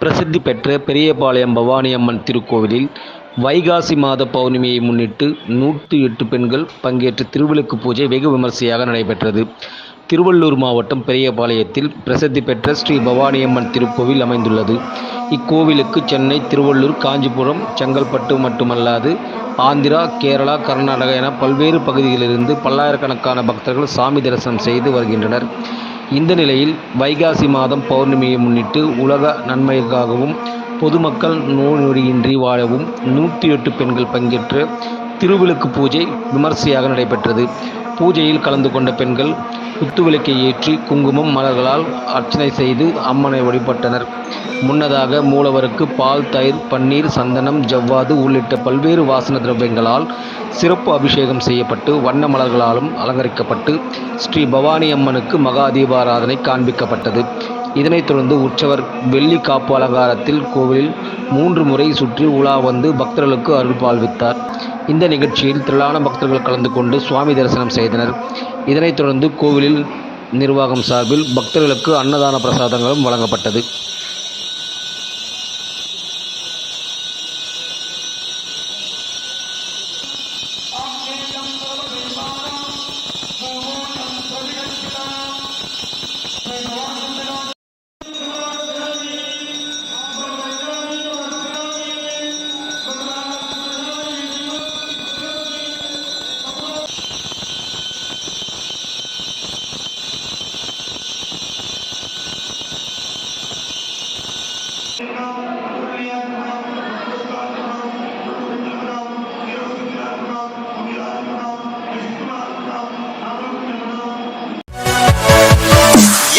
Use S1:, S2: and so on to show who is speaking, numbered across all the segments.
S1: பிரசித்தி பெற்ற பெரியபாளையம் பவானி அம்மன் திருக்கோவிலில் வைகாசி மாத பௌர்ணமியை முன்னிட்டு நூற்றி எட்டு பெண்கள் பங்கேற்ற திருவிளக்கு பூஜை வெகு விமர்சையாக நடைபெற்றது. திருவள்ளூர் மாவட்டம் பெரியபாளையத்தில் பிரசித்தி பெற்ற ஸ்ரீ பவானியம்மன் திருக்கோவில் அமைந்துள்ளது. இக்கோவிலுக்கு சென்னை திருவள்ளூர் காஞ்சிபுரம் செங்கல்பட்டு மட்டுமல்லாது ஆந்திரா கேரளா கர்நாடகா என பல்வேறு பகுதிகளிலிருந்து பல்லாயிரக்கணக்கான பக்தர்கள் சாமி தரிசனம் செய்து வருகின்றனர். இந்த நிலையில் வைகாசி மாதம் பௌர்ணமியை முன்னிட்டு உலக நன்மைக்காகவும் பொதுமக்கள் நோய் நொடியின்றி வாழவும் நூற்றி எட்டு பெண்கள் பங்கேற்று திருவிளக்கு பூஜை விமர்சையாக நடைபெற்றது. பூஜையில் கலந்து கொண்ட பெண்கள் குத்துவிளக்கை ஏற்றி குங்குமம் மலர்களால் அர்ச்சனை செய்து அம்மனை வழிபட்டனர். முன்னதாக மூலவருக்கு பால் தயிர் பன்னீர் சந்தனம் ஜவ்வாது உள்ளிட்ட பல்வேறு வாசன திரவியங்களால் சிறப்பு அபிஷேகம் செய்யப்பட்டு வண்ண மலர்களாலும் அலங்கரிக்கப்பட்டு ஸ்ரீ பவானி அம்மனுக்கு மகா தீபாராதனை காண்பிக்கப்பட்டது. இதனைத் தொடர்ந்து உற்சவர் வெள்ளி காப்பு அலங்காரத்தில் கோவிலில் மூன்று முறை சுற்றி உலா வந்து பக்தர்களுக்கு அருள் பால்வித்தார். இந்த நிகழ்ச்சியில் திரளான பக்தர்கள் கலந்து கொண்டு சுவாமி தரிசனம் செய்தனர். இதனைத் தொடர்ந்து கோவிலில் நிர்வாகம் சார்பில் பக்தர்களுக்கு அன்னதான பிரசாதங்களும் வழங்கப்பட்டது.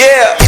S2: Yeah.